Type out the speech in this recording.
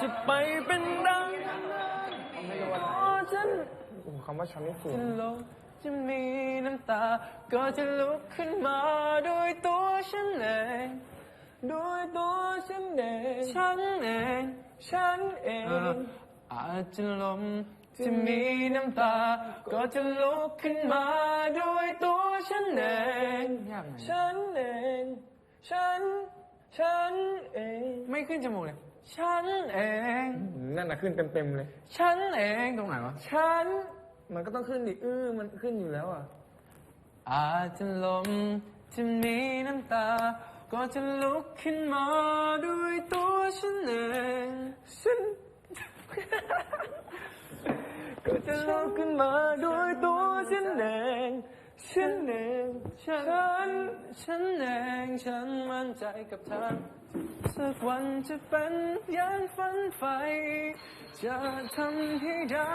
จะไปเป็นดังฉันโอ้คำว่าฉันนี่สูงจะลงจะมีน้ำตา ก็จะลุกขึ้นมาด้วยตัวฉันเองด้วยตัวฉันเองฉันเองฉันเองอาจจะลมจะมีน้ำตา ก็จะลุกขึ้นมาด้วยตัวฉันเองฉันเอง ฉัน ฉันเอง ไม่ขึ้นจมูกเลย ฉันเอง นั่นน่ะขึ้นเต็มๆเลย ฉันเองตรงไหนวะ ฉัน มันก็ต้องขึ้นดิอื้อมันขึ้นอยู่แล้วอะ อาจจะลมจะมีน้ำตา ก็จะลุกขึ้นมาด้วยตัวฉันเองฉัน ก็จะลุกขึ้นมาด้วยตัวฉันเองฉันเองฉัน ฉันเองฉันมั่นใจกับเธอ สักวันจะเป็นยานฝันไฟ จะทำให้ได้